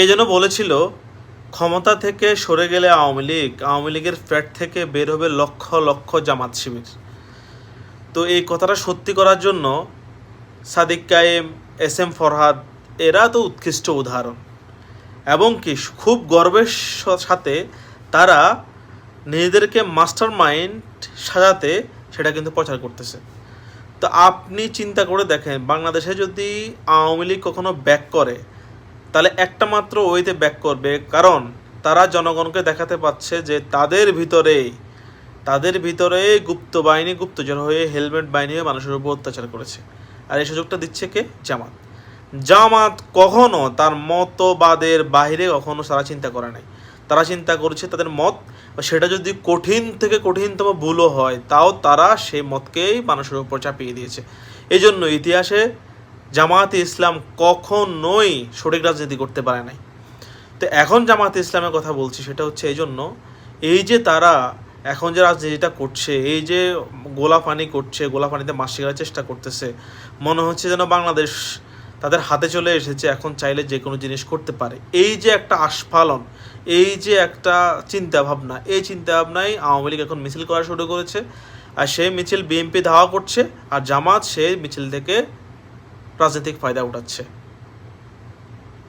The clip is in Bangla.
কে যেন বলেছিল, ক্ষমতা থেকে সরে গেলে আওয়ামী লীগ, আওয়ামী লীগের ফ্ল্যাট থেকে বের হবে লক্ষ লক্ষ জামাত শিবির। তো এই কথাটা সত্যি করার জন্য সাদিক কায়েম, এস এম ফরহাদ, এরা তো উৎকৃষ্ট উদাহরণ। এবং কি, খুব গর্বের সাথে তারা নিজেদেরকে মাস্টার মাইন্ড সাজাতে সেটা কিন্তু প্রচার করতেছে। তো আপনি চিন্তা করে দেখেন, বাংলাদেশে যদি আওয়ামী লীগ কখনো ব্যাক করে তাহলে একটা মাত্র ওইতে ব্যাক করবে। কারণ তারা জনগণকে দেখাতে পাচ্ছে যে তাদের ভিতরে তাদের ভিতরে গুপ্ত বাহিনী গুপ্তচর হয়ে হেলমেট বাহিনী হয়ে মানুষের উপর অত্যাচার করেছে। আর এই সুযোগটা দিচ্ছে কে? জামাত। জামাত কখনো তার মতবাদের বাইরে কখনো তারা চিন্তা করে নাই। তারা চিন্তা করছে তাদের মত সেটা যদি কঠিন থেকে কঠিনতম ভুলও হয়, তাও তারা সেই মতকেই মানুষের উপর চাপিয়ে দিয়েছে। এই জন্য ইতিহাসে জামায়াতে ইসলাম কখনোই সঠিক রাজনীতি করতে পারে নাই। তো এখন জামায়াতে ইসলামের কথা বলছি, সেটা হচ্ছে এই জন্য, এই যে তারা এখন যে রাজনীতিটা করছে, এই যে গোলা পানি করছে গোলা পানিতে মাছ শিকার চেষ্টা করতেছে, মনে হচ্ছে যেন বাংলাদেশ তাদের হাতে চলে এসেছে, এখন চাইলে যে কোনো জিনিস করতে পারে। এই যে একটা আস্ফালন, এই যে একটা চিন্তা ভাবনা এই চিন্তা ভাবনাই আওয়ামী লীগ এখন মিছিল করা শুরু করেছে, আর সেই মিছিল বিএনপি ধাওয়া করছে, আর জামাত সেই মিছিল থেকে রাজনৈতিক ফায়দা উঠাচ্ছে।